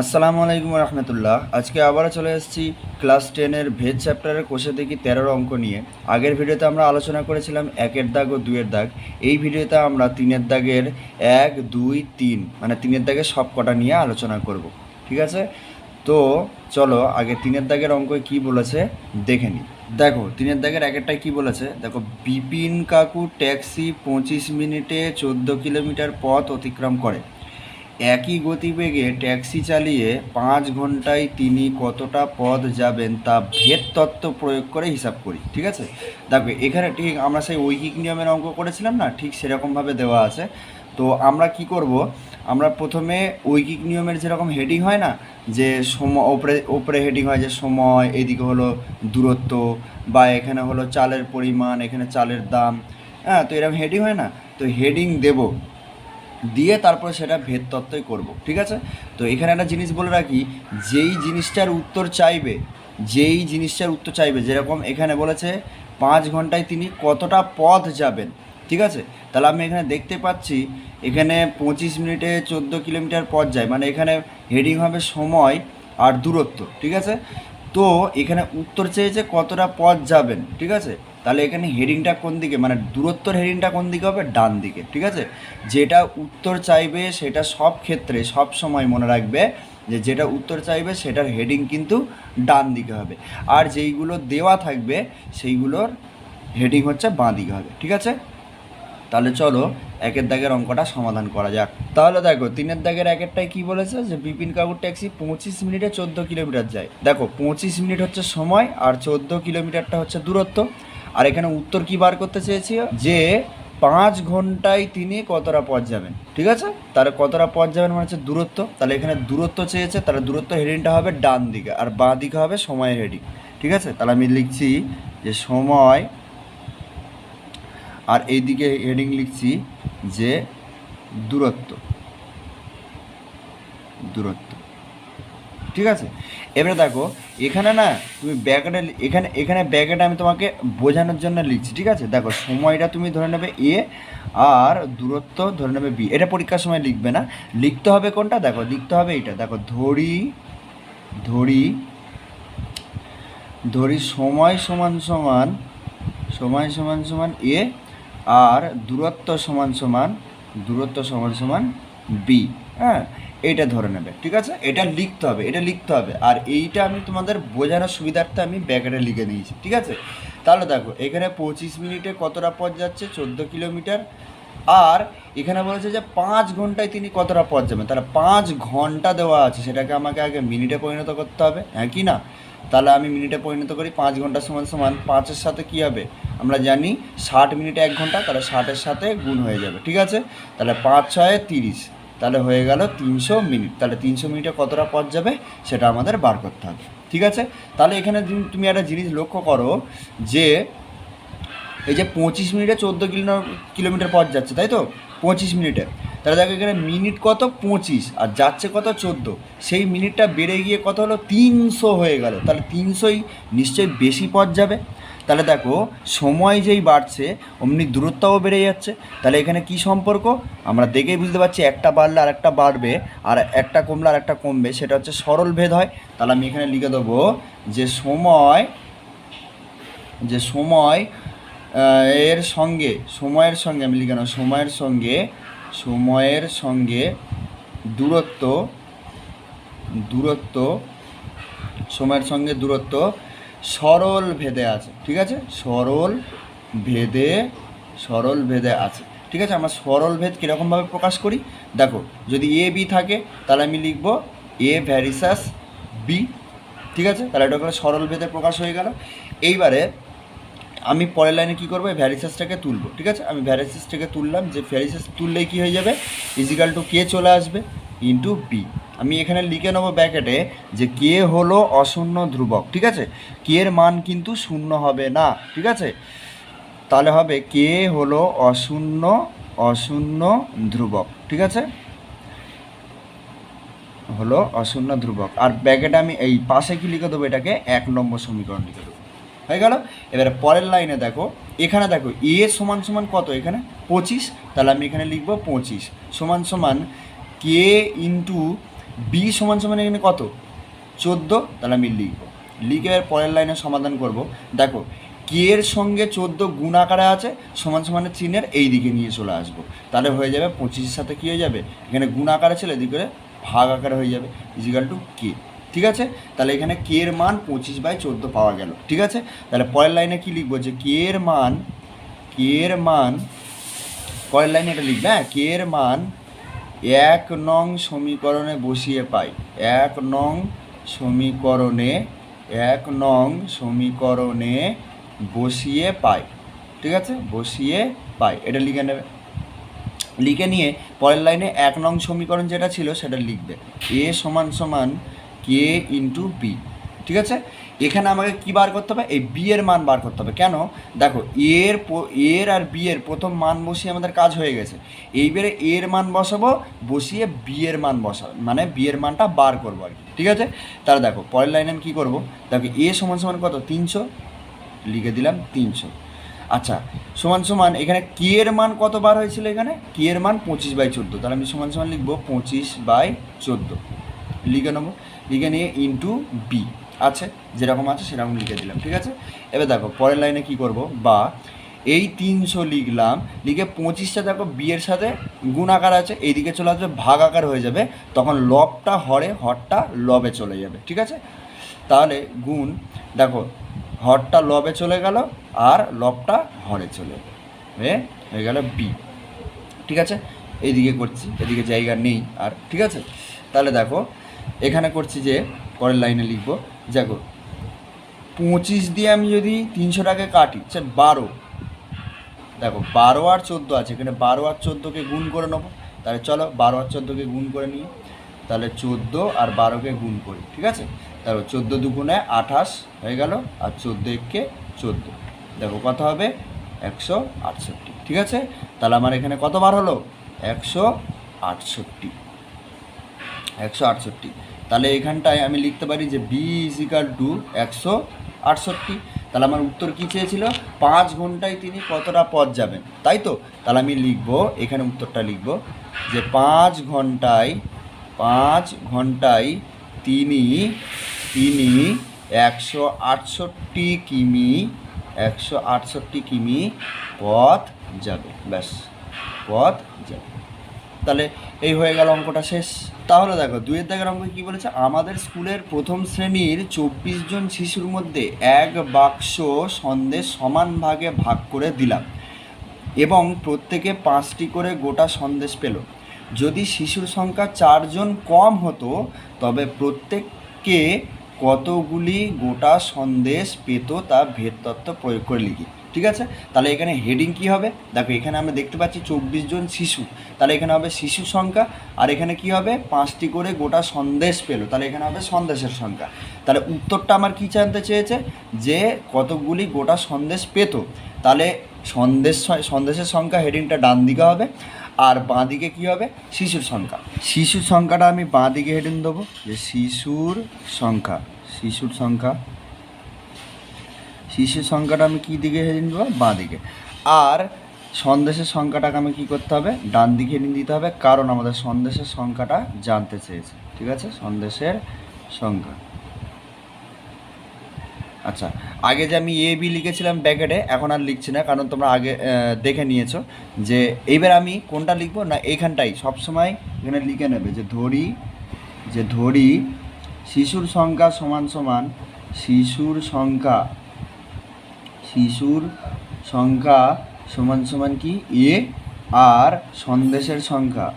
আসসালামু আলাইকুম রহমতুল্লাহ। আজকে আবারও চলে এসেছি ক্লাস টেনের ভেজ চ্যাপ্টারের কোষে দেখি তেরোর অঙ্ক নিয়ে। আগের ভিডিওতে আমরা আলোচনা করেছিলাম একের দাগ ও দুয়ের দাগ। এই ভিডিওতে আমরা তিনের দাগের এক, দুই, তিন মানে তিনের দাগের সব কটা নিয়ে আলোচনা করব। ঠিক আছে? তো চলো আগে তিনের দাগের অঙ্ক কি বলেছে দেখে নিই। দেখো, তিনের দাগের একেরটাই কি বলেছে? দেখো, বিপিন কাকু ট্যাক্সি পঁচিশ মিনিটে চোদ্দ কিলোমিটার পথ অতিক্রম করে। একই গতিবেগে ট্যাক্সি চালিয়ে পাঁচ ঘন্টায় তিনি কতটা পথ যাবেন তা ভেদ তত্ত্ব প্রয়োগ করে হিসাব করি, ঠিক আছে? দেখো, এখানে ঠিক আমরা সেই ঐকিক নিয়মের অঙ্ক করেছিলাম না? ঠিক সেরকমভাবে দেওয়া আছে। তো আমরা কি করব? আমরা প্রথমে ঐকিক নিয়মের যেরকম হেডিং হয় না, যে সময় ওপরে ওপরে হেডিং হয় যে সময়, এদিকে হলো দূরত্ব, বা এখানে হলো চালের পরিমাণ, এখানে চালের দাম। হ্যাঁ তো এরকম হেডিং হয় না? তো হেডিং দেবো। দিয়ে তারপরে সেটা ভেদ তত্ত্বই করব, ঠিক আছে? তো এখানে একটা জিনিস বলে রাখি, যেই জিনিসটার উত্তর চাইবে, যেই জিনিসটার উত্তর চাইবে, যেরকম এখানে বলেছে পাঁচ ঘন্টায় তিনি কতটা পথ যাবেন, ঠিক আছে? তাহলে আমি এখানে দেখতে পাচ্ছি, এখানে পঁচিশ মিনিটে চোদ্দ কিলোমিটার পথ যায় মানে এখানে হেডিং হবে সময় আর দূরত্ব, ঠিক আছে? তো এখানে উত্তর চেয়েছে কতটা পথ যাবেন, ঠিক আছে? তাহলে এখানে হেডিংটা কোন দিকে? মানে দূরত্বর হেডিংটা কোন দিকে হবে? ডান দিকে, ঠিক আছে? যেটা উত্তর চাইবে সেটা সব ক্ষেত্রে সব সময় মনে রাখবে যে যেটা উত্তর চাইবে সেটার হেডিং কিন্তু ডান দিকে হবে। আর যেইগুলো দেওয়া থাকবে সেইগুলোর হেডিং হচ্ছে বাঁ দিকে হবে, ঠিক আছে? তাহলে চলো একের দাগের অঙ্কটা সমাধান করা যাক। তাহলে দেখো, তিনের দাগের একেরটাই কি বলেছে? যে বিপিন কাকুর ট্যাক্সি পঁচিশ মিনিটে চোদ্দ কিলোমিটার যায়। দেখো, পঁচিশ মিনিট হচ্ছে সময় আর চোদ্দ কিলোমিটারটা হচ্ছে দূরত্ব। আর এখানে উত্তর কি বার করতে চেয়েছি যে পাঁচ ঘন্টায় তিনি কতটা পথ যাবেন, ঠিক আছে? তাহলে কতটা পথ যাবেন মানে হচ্ছে দূরত্ব। তাহলে এখানে দূরত্ব চেয়েছে, তাহলে দূরত্ব হেডিংটা হবে ডান দিকে, আর বাঁ দিকে হবে সময়ের হেডিং, ঠিক আছে? তাহলে আমি লিখছি যে সময়, আর এই দিকে হেডিং লিখছি যে দূরত্ব দূরত্ব, ঠিক আছে? এবারে দেখো, এখানে না তুমি ব্যাকেটে এখানে এখানে ব্যাকেটে আমি তোমাকে বোঝানোর জন্য লিখছি, ঠিক আছে? দেখো, সময়টা তুমি ধরে নেবে এ, আর দূরত্ব ধরে নেবে বি। এটা পরীক্ষার সময় লিখবে না। লিখতে হবে কোনটা? দেখো, লিখতে হবে এটা। দেখো, ধরি ধরি ধরি সময় সমান সমান, সময় সমান সমান এ, আর দূরত্ব সমান সমান, দূরত্ব সমান সমান বি। হ্যাঁ? এইটা ধরে নেবে, ঠিক আছে? এটা লিখতে হবে, এটা লিখতে হবে। আর এইটা আমি তোমাদের বোঝানোর সুবিধার্থে আমি ব্যাকেটে লিখে নিয়েছি ঠিক আছে? তাহলে দেখো, এখানে পঁচিশ মিনিটে কতটা পথ যাচ্ছে? চোদ্দ কিলোমিটার। আর এখানে বলেছে যে পাঁচ ঘন্টায় তিনি কতটা পথ যাবেন? তাহলে পাঁচ ঘণ্টা দেওয়া আছে, সেটাকে আমাকে আগে মিনিটে পরিণত করতে হবে হ্যাঁ কি না? তাহলে আমি মিনিটে পরিণত করি, পাঁচ ঘণ্টা সমান সমান, পাঁচের সাথে কী হবে? আমরা জানি ষাট মিনিটে এক ঘণ্টা, তাহলে ষাটের সাথে গুণ হয়ে যাবে, ঠিক আছে? তাহলে পাঁচ ছয় তিরিশ। তাহলে হয়ে গেল তিনশো মিনিট। তাহলে তিনশো মিনিটে কতটা পথ যাবে সেটা আমাদের বার করতে হবে। ঠিক আছে? তাহলে এখানে তুমি- একটা জিনিস লক্ষ্য করো যে এই যে পঁচিশ মিনিটে চোদ্দ কিলো, কিলোমিটার পথ যাচ্ছে, তাই তো? পঁচিশ মিনিটে। তাহলে দেখো এখানে মিনিট কত? পঁচিশ। আর যাচ্ছে কত? চোদ্দ। সেই মিনিটটা বেড়ে গিয়ে কত হলো? তিনশো হয়ে গেল। তাহলে তিনশোই নিশ্চয়ই বেশি পথ যাবে। তাহলে দেখো, সময় যেই বাড়ছে, অমনি দূরত্বও বেড়ে যাচ্ছে। তাহলে এখানে কি সম্পর্ক? আমরা দেখেই বুঝতে পারছি একটা বাড়লে আর একটা বাড়বে, আর একটা কমলে আর একটা কমবে, সেটা হচ্ছে সরল ভেদ হয়। তাহলে আমি এখানে লিখে দেবো যে সময় যে সময় এর সঙ্গে, সময়ের সঙ্গে, আমি লিখে নেব, সময়ের সঙ্গে সময়ের সঙ্গে দূরত্ব দূরত্ব, সময়ের সঙ্গে দূরত্ব সরল ভেদে আছে, ঠিক আছে? সরল ভেদে সরল ভেদে আছে, ঠিক আছে? আমরা সরল ভেদ কীরকমভাবে প্রকাশ করি? দেখো, যদি এ বি থাকে, তাহলে আমি লিখব এ ভ্যারিসাস বি ঠিক আছে? তাহলে এটা হলো সরল ভেদে প্রকাশ হয়ে গেল। এইবারে আমি পরের লাইনে কী করব? ভ্যারিসাসটাকে তুলবো, ঠিক আছে? আমি ভ্যারিসাসটাকে তুললাম, যে ভ্যারিসাস তুললেই কী হয়ে যাবে? ইজিক্যাল টু কে চলে আসবে ইন্টু বি আমি এখানে লিখে নেব ব্যাকেটে যে কে হলো অশূন্য ধ্রুবক, ঠিক আছে? কে এর মান কিন্তু শূন্য হবে না, ঠিক আছে? তাহলে হবে কে হলো অশূন্য অশূন্য ধ্রুবক, ঠিক আছে? হলো অশূন্য ধ্রুবক। আর ব্যাকেটে আমি এই পাশে কি লিখে দেবো? এটাকে এক নম্বর সমীকরণ লিখে দেবো। হয়ে গেল? এবারে পরের লাইনে দেখো। এখানে দেখো এ সমান সমান কত এখানে? পঁচিশ। তাহলে আমি এখানে লিখব পঁচিশ। সমান সমান কে ইন্টু বি সমান সমান এখানে কত? চোদ্দ, তাহলে আমি লিখব। লিখে এর পরের লাইনে সমাধান করব। দেখো কে এর সঙ্গে চোদ্দ গুণ আকারে আছে, সমান সমানের চিহ্নের এই দিকে নিয়ে চলে আসব। তাহলে হয়ে যাবে পঁচিশের সাথে কী হয়ে যাবে? এখানে গুণ আকারে ছিল, এদিকে ভাগ আকারে হয়ে যাবে। ইজিক্যাল টু কে ঠিক আছে? তাহলে এখানে কে এর মান পঁচিশ বাই চোদ্দ পাওয়া গেল, ঠিক আছে? তাহলে পরের লাইনে কী লিখব? যে কে এর মান কে এর মান, পরের লাইনে এটা লিখবে হ্যাঁ কে এর মান এক নং সমীকরণে বসিয়ে পাই। এক নং সমীকরণে, এক নং সমীকরণে বসিয়ে পাই। ঠিক আছে? বসিয়ে পাই। এটা লিখে নেবে। লিখে নিয়ে পরের লাইনে এক নং সমীকরণ যেটা ছিল সেটা লিখবে। এ সমান সমান কে ইন্টু বি। ঠিক আছে? এখানে আমাকে কি বার করতে হবে? এই বি এর মান বার করতে হবে। কেন? দেখো এর এর আর বি এর প্রথম মান বসিয়ে আমাদের কাজ হয়ে গেছে। এইবারে এর মান বসাবো, বসিয়ে বি এর মান বসাবো মানে বি এর মানটা বার করব আর কি। ঠিক আছে? তাহলে দেখো, পরের লাইনে আমি কী করব? দেখো এ সমান সমান কত? তিনশো। লিখে দিলাম তিনশো। আচ্ছা সমান সমান এখানে কে এর মান কত বার হয়েছিল এখানে? কে এর মান পঁচিশ বাই চোদ্দ। তাহলে আমি সমান সমান লিখব পঁচিশ বাই চোদ্দ। লিখে নেব। লিখে নিয়ে ইন্টু বি আছে, যেরকম আছে সেরকম লিখে দিলাম, ঠিক আছে? এবার দেখো, পরের লাইনে কি করব? বা, এই তিনশো লিখলাম, লিখে পঁচিশটা দেখো বিয়ের সাথে গুণ আকার আছে, এইদিকে চলে আসবে, ভাগ আকার হয়ে যাবে, তখন লবটা হরে, হরটা লবে চলে যাবে, ঠিক আছে? তাহলে গুণ, দেখো, হরটা লবে চলে গেল, আর লবটা হরে চলে হয়ে হয়ে গেল বি ঠিক আছে? এইদিকে করছি, এদিকে জায়গা নেই আর, ঠিক আছে? তাহলে দেখো, এখানে করছি যে পরের লাইনে লিখব। দেখো, পঁচিশ দিয়ে আমি যদি তিনশোটাকে কাটি সে বারো। দেখো, বারো আর চোদ্দ আছে, এখানে বারো আর চোদ্দোকে গুণ করে নেব। তাহলে চলো, বারো আর চোদ্দোকে গুণ করে নিই। তাহলে চোদ্দ আর বারোকে গুণ করি, ঠিক আছে? দেখো চোদ্দ দুগুণে আঠাশ হয়ে গেল, আর চোদ্দ একে চোদ্দ। দেখো কত হবে? একশো আটষট্টি, ঠিক আছে? তাহলে আমার এখানে কত বার হলো? একশো আটষট্টি। একশো আটষট্টি। তাহলে এখানটায় আমি লিখতে পারি যে বি ইজিক্যাল টু একশো আটষট্টি। তাহলে আমার উত্তর কী চেয়েছিল? পাঁচ ঘন্টায় তিনি কতটা পথ যাবেন। তাই তো? তাহলে আমি লিখব, এখানে উত্তরটা লিখব যে পাঁচ ঘন্টায় পাঁচ ঘন্টায় তিনি তিনি একশো আটষট্টি কিমি, একশো আটষট্টি কিমি পথ যাবে। ব্যাস, পথ যাবে। তাহলে এই হয়ে গেল অঙ্কটা শেষ। তাহলে দেখো, দুয়ের দাগের অঙ্ক কী বলেছে? আমাদের স্কুলের প্রথম শ্রেণির চব্বিশ জন শিশুর মধ্যে এক বাক্স সন্দেশ সমান ভাগে ভাগ করে দিলাম এবং প্রত্যেকে পাঁচটি করে গোটা সন্দেশ পেল। যদি শিশুর সংখ্যা চারজন কম হতো, তবে প্রত্যেককে কতগুলি গোটা সন্দেশ পেত তা ভেদ তত্ত্ব প্রয়োগ করে লিখি। ঠিক আছে? তাহলে এখানে হেডিং কি হবে? দেখো, এখানে আমরা দেখতে পাচ্ছি চব্বিশ জন শিশু। তাহলে এখানে হবে শিশু সংখ্যা, আর এখানে কি হবে? পাঁচটি করে গোটা সন্দেশ পেল। তাহলে এখানে হবে সন্দেশের সংখ্যা। তাহলে উত্তরটা আমার কি জানতে চেয়েছে? যে কতগুলি গোটা সন্দেশ পেত। তাহলে সন্দেশ সন্দেশের সংখ্যা হেডিংটা ডান দিকে হবে, আর বাঁ দিকে কী হবে? শিশুর সংখ্যা। শিশুর সংখ্যাটা আমি বাঁ দিকে হেডিং দেবো। যে শিশুর সংখ্যা শিশুর সংখ্যা শিশুর সংখ্যাটা আমি কী দিকে হেডিং দেবো বাঁ দিকে। আর সন্দেশের সংখ্যাটাকে আমি কী করতে হবে? ডান দিকে হেডিং দিতে হবে, কারণ আমাদের সন্দেশের সংখ্যাটা জানতে চেয়েছে। ঠিক আছে? সন্দেশের সংখ্যা। আচ্ছা আগে যে আমি এ বি লিখেছিলাম ব্যাকেটে, এখন আর লিখছি না, কারণ তোমরা আগে দেখে নিয়েছো যে এইবার আমি কোনটা লিখব না এইখানটাই সবসময় এখানে লিখে নেবে যে ধরি যে ধরি, শিশুর সংখ্যা সমান সমান, শিশুর সংখ্যা শিশুর সংখ্যা সমান সমান কি? এ, আর, সন্দেশের সংখ্যা।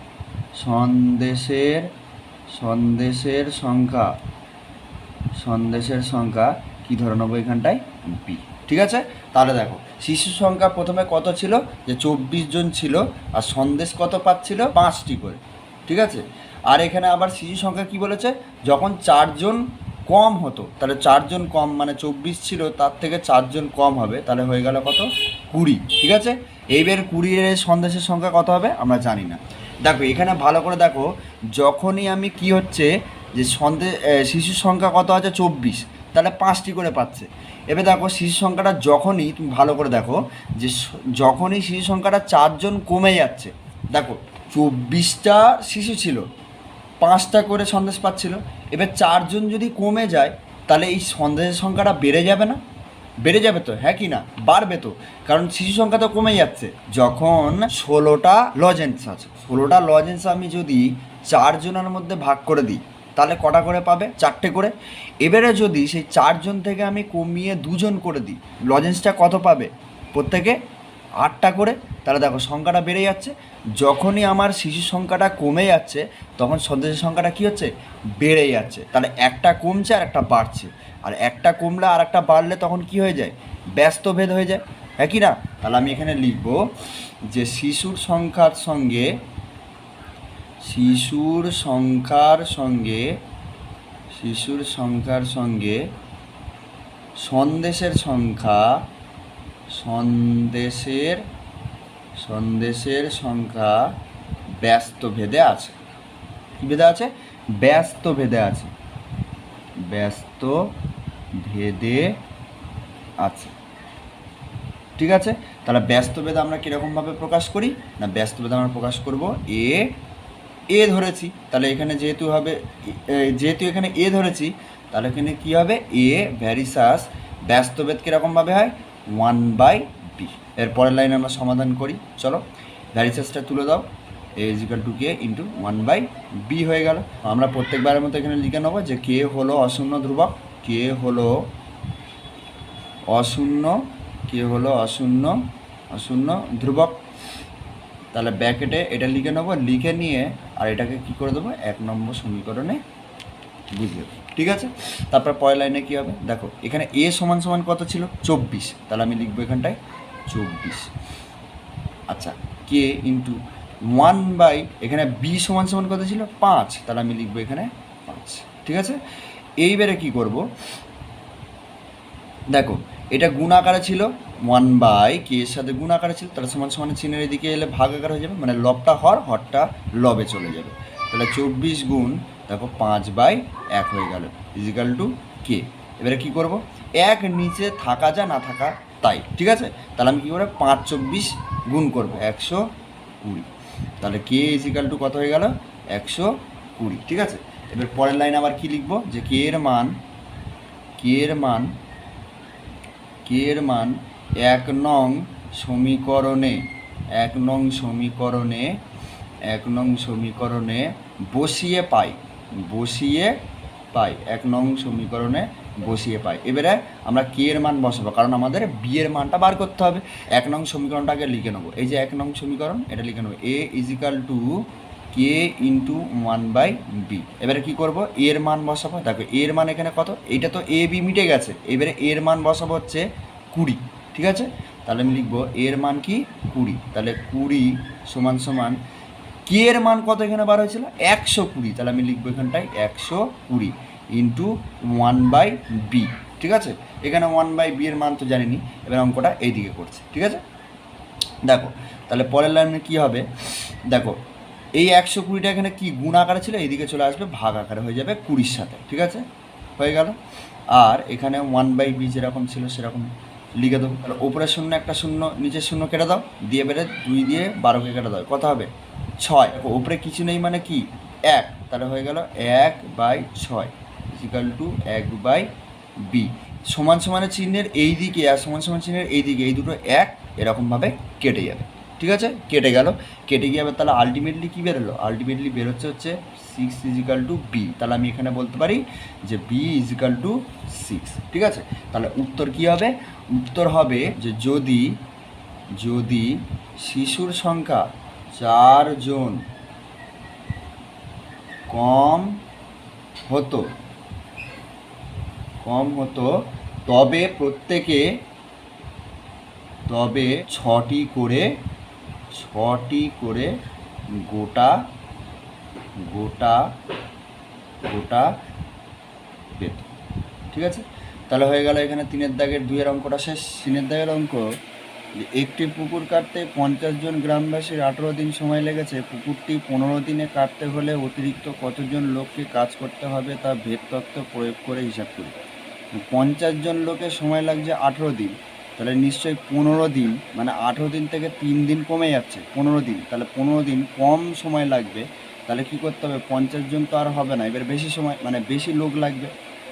সন্দেশের সন্দেশের সংখ্যা। সন্দেশের সংখ্যা কি ধরে নেব এখানটায়? বি। ঠিক আছে? তাহলে দেখো শিশু সংখ্যা প্রথমে কত ছিল? যে চব্বিশ জন ছিল, আর সন্দেশ কত পাচ্ছিল? পাঁচটি করে। ঠিক আছে? আর এখানে আবার শিশু সংখ্যা কি বলেছে? যখন চারজন কম হতো, তাহলে চারজন কম মানে চব্বিশ ছিল, তার থেকে চারজন কম হবে, তাহলে হয়ে গেল কত? কুড়ি, ঠিক আছে? এইবার কুড়ির সন্দেশের সংখ্যা কত হবে? আমরা জানি না। দেখো, এখানে ভালো করে দেখো, যখনই আমি কি হচ্ছে, যে সন্দেশ শিশুর সংখ্যা কত আছে? চব্বিশ, তাহলে পাঁচটি করে পাচ্ছে। এবার দেখো শিশু সংখ্যাটা যখনই, তুমি ভালো করে দেখো, যে যখনই শিশু সংখ্যাটা চারজন কমে যাচ্ছে, দেখো, চব্বিশটা শিশু ছিল, পাঁচটা করে সন্দেশ পাচ্ছিল এবার চারজন যদি কমে যায়, তাহলে এই সন্দেহের সংখ্যাটা বেড়ে যাবে না? বেড়ে যাবে তো হ্যাঁ কি না? বাড়বে তো। কারণ শিশু সংখ্যা তো কমে যাচ্ছে। যখন ষোলোটা লজেন্স আছে, ষোলোটা লজেন্স আমি যদি চারজনের মধ্যে ভাগ করে দিই, তাহলে কটা করে পাবে? চারটে করে। এবারে যদি সেই চারজন থেকে আমি কমিয়ে দুজন করে দিই লজেন্সটা কত পাবে? প্রত্যেকে আটটা করে, তাহলে দেখো সংখ্যাটা বেড়ে যাচ্ছে। যখনই আমার শিশু সংখ্যাটা কমে যাচ্ছে, তখন সদস্যের সংখ্যাটা কী হচ্ছে? বেড়ে যাচ্ছে। তাহলে একটা কমছে আর একটা বাড়ছে। আর একটা কমলে আর একটা বাড়লে তখন কি হয়ে যায়? ব্যস্ত ভেদ হয়ে যায়। হ্যাঁ কি না? তাহলে আমি এখানে লিখব যে শিশুর সংখ্যার সঙ্গে, শিশুর সংখ্যার সঙ্গে, শিশুর সংখ্যার সঙ্গে সন্দেশের সংখ্যা সন্দেশের সন্দেশের সংখ্যা ব্যস্ত ভেদে আছে। কি ভেদে আছে? ব্যস্ত ভেদে আছে। ব্যস্ত ভেদে আছে। ঠিক আছে? তাহলে ব্যস্ত ভেদ আমরা কীরকমভাবে প্রকাশ করি? না, ব্যস্ত ভেদ আমরা প্রকাশ করব এ এ ধরেছি। তাহলে এখানে যেহেতু হবে যেহেতু এখানে এ ধরেছি, তাহলে এখানে কী হবে? এ ভ্যারিসাস ব্যস্তভেদ কীরকমভাবে হয়? ওয়ান বাই বি এর পরের লাইন আমরা সমাধান করি। চলো ভ্যারিসাসটা তুলে দাও। A is equal to K into one by B হয়ে গেল। আমরা প্রত্যেকবারের মতো এখানে লিখে নেব যে কে হলো অশূন্য ধ্রুবক। কে হলো অশূন্য কে হলো অশূন্য অশূন্য ধ্রুবক। তাহলে ব্যাকেটে এটা লিখে নেব, লিখে নিয়ে আর এটাকে কি করে দেবো? এক নম্বর সমীকরণে বুঝিয়ে ঠিক আছে? তারপর পরের লাইনে কী হবে? দেখো, এখানে এ সমান সমান কত ছিল? চব্বিশ। তাহলে আমি লিখব এখানটায় চব্বিশ। আচ্ছা কে ইন্টু ওয়ান বাই এখানে বি সমান সমান কত ছিল? পাঁচ। তাহলে আমি লিখব এখানে পাঁচ। ঠিক আছে? এইবারে কি করব? দেখো, এটা গুণ আকারে ছিল ওয়ান বাই কে এর সাথে গুণ আকারে ছিল, তাহলে সমান সমান চিহ্নের এদিকে এলে ভাগ আকার হয়ে যাবে মানে লবটা হর হরটা লবে চলে যাবে। তাহলে চব্বিশ গুণ দেখো পাঁচ বাই এক হয়ে গেল ইজিক্যাল টু কে এবারে কি করব? এক নিচে থাকা যা, না থাকা তাই, ঠিক আছে? তাহলে আমি কী করে পাঁচ চব্বিশ গুণ করব, একশো কুড়ি। তাহলে কে ইজিক্যাল টু কত হয়ে গেল? একশো কুড়ি, ঠিক আছে? এবার পরের লাইনে আবার কি লিখব? যে কে এর মান কে এর মান কে এর মান এক নং সমীকরণে, এক নং সমীকরণে, এক নং সমীকরণে বসিয়ে পাই। বসিয়ে পাই। এক নং সমীকরণে বসিয়ে পাই। এবারে আমরা কে এর মান বসাবো? কারণ আমাদের বি এর মানটা বার করতে হবে। এক নং সমীকরণটা আগে লিখে নেব। এই যে এক নং সমীকরণ, এটা লিখে নেব। A is equal to K into one by B এবারে কী করব? এর মান বসাবো। দেখো এর মান এখানে কত? এইটা তো এ বি মিটে গেছে। এবারে এর মান বসাবো হচ্ছে কুড়ি। ঠিক আছে? তাহলে আমি লিখব এর মান কি? কুড়ি। তাহলে কুড়ি সমান সমান কে এর মান কত এখানে বার হয়েছিল? একশো কুড়ি। তাহলে আমি লিখব এখানটায় একশো কুড়ি ইন্টু ওয়ান বাই বি ঠিক আছে? এখানে ওয়ান বাই বি এর মান তো জানিনি, এবার অঙ্কটা এইদিকে করছে, ঠিক আছে? দেখো, তাহলে পরের লাইনে কী হবে? দেখো, এই একশো কুড়িটা এখানে কি গুণ আকারে ছিল? এইদিকে চলে আসবে, ভাগ আকারে হয়ে যাবে কুড়ির সাথে, ঠিক আছে? হয়ে গেল। আর এখানে ওয়ান বাই বি যেরকম ছিল, সেরকম লিখে দেবো তাহলে ওপরে শূন্য একটা শূন্য, নিচের শূন্য কেটে দাও, দিয়ে বেড়ে দুই দিয়ে বারোকে কেটে দাও কত হবে? ছয়। ওপরে কিছু নেই মানে কি? এক। তাহলে হয়ে গেল এক বাই ছয়। ইজিক্যাল টু এক বাই বি সমান সমানের চিহ্নের এই দিকে আর সমান সমান চিহ্নের এই দিকে, এই দুটো এক এরকমভাবে কেটে যাবে। ঠিক আছে? কেটে গেল। কেটে গিয়ে তাহলে আলটিমেটলি কী বেরোলো? আলটিমেটলি বেরোচ্ছে হচ্ছে সিক্স ইজিক্যাল টু বি তাহলে আমি এখানে বলতে পারি যে বি ইজিক্যাল টু সিক্স ঠিক আছে? তাহলে উত্তর কী হবে? উত্তর হবে যে যদি যদি শিশুর সংখ্যা চারজন কম হতো। কম হতো, তবে প্রত্যেকে তবে ছটি করে ছটি করে গোটা গোটা গোটা পেত। ঠিক আছে? তাহলে হয়ে গেল এখানে তিনের দাগের দুইয়ের অঙ্কটা শেষ। তিনের দাগের অঙ্ক একটি পুকুর কাটতে পঞ্চাশ জন গ্রামবাসীর আঠেরো দিন সময় লেগেছে। পুকুরটি পনেরো দিনে কাটতে হলে অতিরিক্ত কতজন লোককে কাজ করতে হবে তা ভেদ তত্ত্ব প্রয়োগ করে হিসাব করি। পঞ্চাশ জন লোকের সময় লাগছে আঠেরো দিন। তাহলে নিশ্চয়ই পনেরো দিন মানে আঠেরো দিন থেকে তিন দিন কমে যাচ্ছে, পনেরো দিন। তাহলে পনেরো দিন কম সময় লাগবে, তাহলে কি করতে হবে? পঞ্চাশ জন তো আর হবে না। এবার বেশি সময় মানে বেশি লোক লাগবে।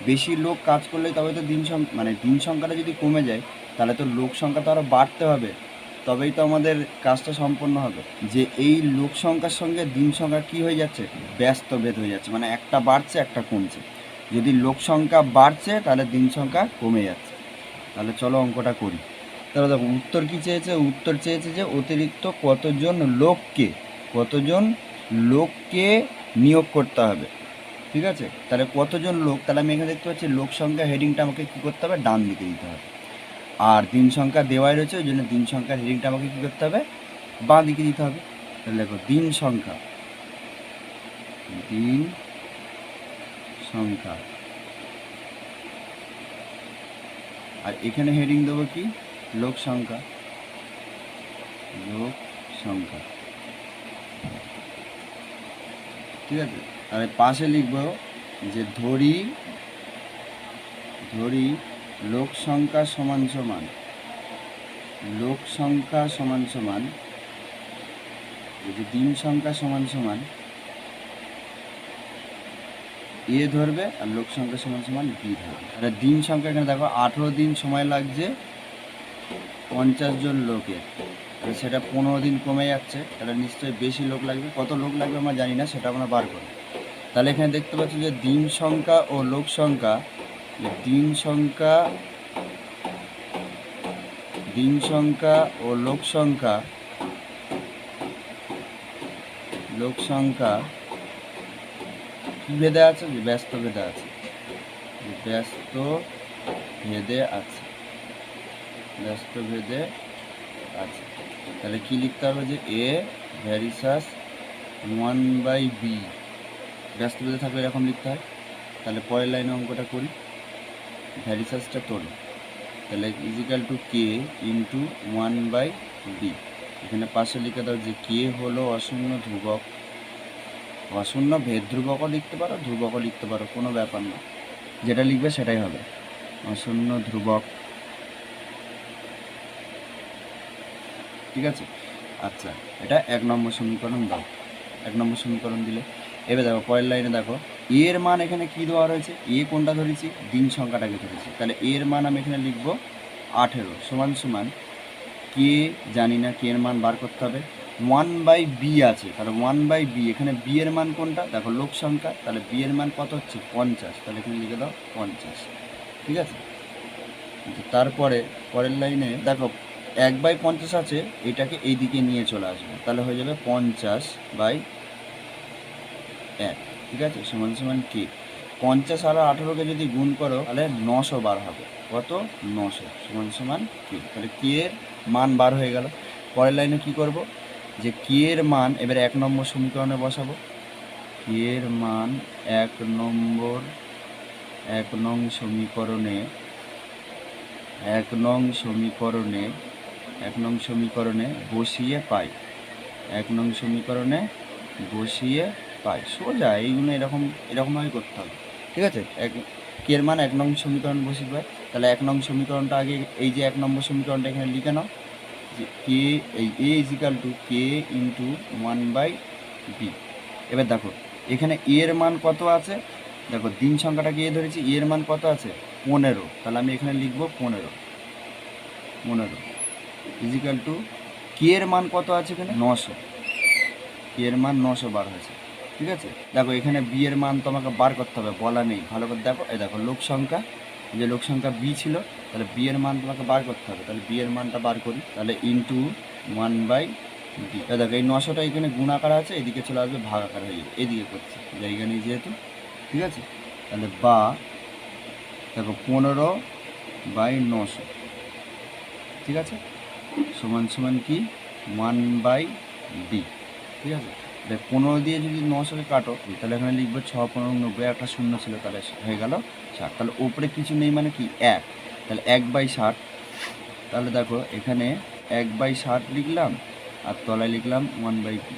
বেশি লোক কাজ করলে তবে তো দিন মানে দিন সংখ্যাটা যদি কমে যায় তাহলে তো লোক সংখ্যা তো আরও বাড়তে হবে। তবেই তো আমাদের কাজটা সম্পন্ন হবে। যে এই লোক সংখ্যার সঙ্গে দিন সংখ্যা কি হয়ে যাচ্ছে? ব্যস্ত ভেদ হয়ে যাচ্ছে। মানে একটা বাড়ছে, একটা কমছে। যদি লোক সংখ্যা বাড়ছে, তাহলে দিন সংখ্যা কমে যাচ্ছে। তাহলে চলো অঙ্কটা করি। তাহলে দেখো, উত্তর কি চেয়েছে? উত্তর চেয়েছে যে অতিরিক্ত কতজন লোককে কতজন লোককে নিয়োগ করতে হবে। ঠিক আছে? তাহলে কতজন লোক? তাহলে আমি এখানে দেখতে পাচ্ছি লোক সংখ্যা হেডিংটা আমাকে কী করতে হবে? ডান দিকে দিতে হবে। আর দিন সংখ্যা দেওয়াই রয়েছে, ওই জন্য দিন সংখ্যার হেডিংটা আমাকে কী করতে হবে? বাঁ দিকে দিতে হবে। তাহলে দেখো দিন সংখ্যা। দিন সংখ্যা। আর এখানে হেডিং দেবো কি? লোক সংখ্যা। লোক সংখ্যা। ঠিক আছে? আর পাশে লিখব যে ধরি ধরি লোক সংখ্যা সমান সমান। লোক সংখ্যা সমান সমান এই যে দিন সংখ্যা সমান সমান, এ ধরবে আর লোক সংখ্যা সমান সমান বি ধরবে। আর দিন সংখ্যা এখানে দেখো, আঠেরো দিন সময় লাগছে পঞ্চাশ জন লোকের। সেটা পনেরো দিন কমে যাচ্ছে, তাহলে নিশ্চয়ই বেশি লোক লাগবে। কত লোক লাগবে আমরা জানি না, সেটা আমরা বার করি তাহলে এখানে দেখতে পাচ্ছি যে দিন সংখ্যা ও লোক সংখ্যা দিন সংখ্যা দিন সংখ্যা ও লোক সংখ্যা লোক সংখ্যা কি ভেদে আছে? যে ব্যস্ত ভেদে আছে। ব্যস্ত ভেদে আছে। ব্যস্ত ভেদে আছে। তাহলে কি লিখতে হবে যে A varies as one by B ব্যস্ত ভেদে থাকলে এরকম লিখতে হয়। তাহলে পরের লাইনে অঙ্কটা করি। ভ্যারিসাসটা তোলো তাহলে is equal to K into one by B এখানে পাশে লিখে দাও যে কে হলো অশূন্য ধ্রুবক। অশূন্য ভেদ ধ্রুবকও লিখতে পারো, ধ্রুবকও লিখতে পারো, কোনো ব্যাপার না। যেটা লিখবে সেটাই হবে। অশূন্য ধ্রুবক। ঠিক আছে? আচ্ছা এটা এক নম্বর সমীকরণ দাও। এক নম্বর সমীকরণ দিলে। এবার দেখো, পরের লাইনে দেখো এর মান এখানে কি দেওয়া রয়েছে? এ কোনটা ধরেছি? দিন সংখ্যাটাকে ধরেছি। তাহলে এর মান আমি এখানে লিখব আঠেরো সমান সমান কে জানি না, কে এর মান বার করতে হবে? ওয়ান বাই বি আছে। তাহলে ওয়ান বাই বি, এখানে বি এর মান কোনটা? দেখো লোক সংখ্যা, তাহলে বি এর মান কত হচ্ছে? পঞ্চাশ। তাহলে এখানে লিখে দাও পঞ্চাশ। ঠিক আছে? তারপরে পরের লাইনে দেখো, এক বাই পঞ্চাশ আছে, এটাকে এই দিকে নিয়ে চলে আসবে। তাহলে হয়ে যাবে পঞ্চাশ বাই এক। ঠিক আছে? সমান সমান কে পঞ্চাশ আর আঠেরোকে যদি গুণ করো, তাহলে নশো বার হবে। কত? নশো। সমান সমান কে তাহলে কে এর মান বার হয়ে গেল। পরের লাইনে কি করব? যে কে এর মান, এবার এক নম্বর সমীকরণে বসাবো। কে এর মান এক নম্বর, এক নং সমীকরণে, এক নং সমীকরণে, এক নং সমীকরণে বসিয়ে পাই। এক নং সমীকরণে বসিয়ে পাই। সোজা এইগুলো এরকম, এরকমভাবে করতে হবে। ঠিক আছে? এক, কে এর মান? এক নং সমীকরণ বসিয়ে পাই তাহলে এক নং সমীকরণটা আগে, এই যে এক নম্বর সমীকরণটা এখানে লিখে নাও। যে কে এই A is equal to K into one by B এবার দেখো, এখানে এর মান কত আছে? দেখো, দিন সংখ্যাটাকে এ ধরেছি? এর মান কত আছে? পনেরো। তাহলে আমি এখানে লিখব পনেরো। পনেরো। ইজিক্যাল টু কে এর মান কত আছে এখানে? নশো। কে এর মান নশো বার হয়েছে। ঠিক আছে? দেখো, এখানে বি এর মান তোমাকে বার করতে হবে, বলা নেই। ভালো করে দেখো, এই দেখো, লোক সংখ্যা। যে লোক সংখ্যা বি ছিল, তাহলে বি এর মান তোমাকে বার করতে হবে। তাহলে বি এর মানটা বার করি। তাহলে ইন্টু ওয়ান বাই বি দেখো, এই নশোটা এখানে গুণাকার আছে, এদিকে চলে আসবে ভাগাকার হয়ে যাবে। এদিকে করছে জায়গা নেই যেহেতু, ঠিক আছে? তাহলে বা, দেখো, পনেরো বাই নশো। ঠিক আছে? সমান সমান কি? ওয়ান বাই বি ঠিক আছে? দেখ, পনেরো দিয়ে যদি নশোকে কাটো, তাহলে এখানে লিখব ছ, পনেরো, নব্বই একটা শূন্য ছিল, তাহলে হয়ে গেল ষাট তাহলে ওপরে কিছু নেই মানে কি? এক। তাহলে এক বাই ষাট। তাহলে দেখো, এখানে এক বাই ষাট লিখলাম, আর তলায় লিখলাম ওয়ান বাই বি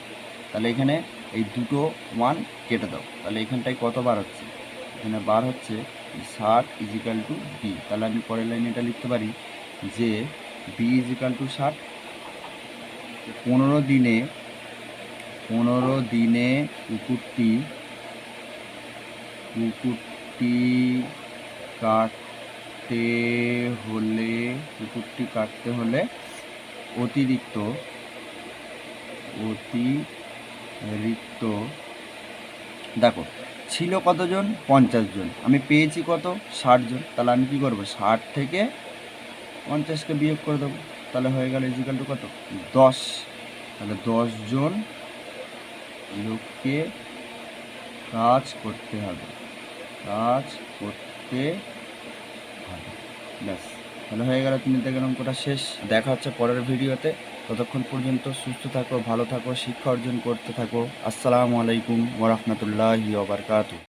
তাহলে এখানে এই দুটো ওয়ান কেটে দাও। তাহলে এখানটায় কত বার হচ্ছে? এখানে বার হচ্ছে ষাট ইজিক্যাল টু বি তাহলে আমি পরের লাইনে এটা লিখতে পারি যে বি ইজিক্যাল টু ষাট। পনেরো দিনে পনেরো দিনে কুকুরটি কুকুরটি কাটতে হলে, কুকুরটি কাটতে হলে অতিরিক্ত অতিরিক্ত, দেখো, ছিল কতজন? পঞ্চাশ জন। আমি পেয়েছি কত? ষাট জন। তাহলে আমি কী করব? ষাট থেকে পঞ্চাশকে বিয়োগ করে দেবো। তাহলে হয়ে গেল ইজিক্যাল টু কত? দশ। তাহলে দশ জন লোককে কাজ করতে হবে। কাজ করতে হবে। ব্যাস, তাহলে হয়ে গেল তিন দেখলাম অঙ্কটা শেষ। দেখা হচ্ছে পরের ভিডিওতে। ততক্ষণ পর্যন্ত সুস্থ থাকো, ভালো থাকো, শিক্ষা অর্জন করতে থাকো। আসসালামু আলাইকুম ওরহমতুল্লাহি ওবরকাতু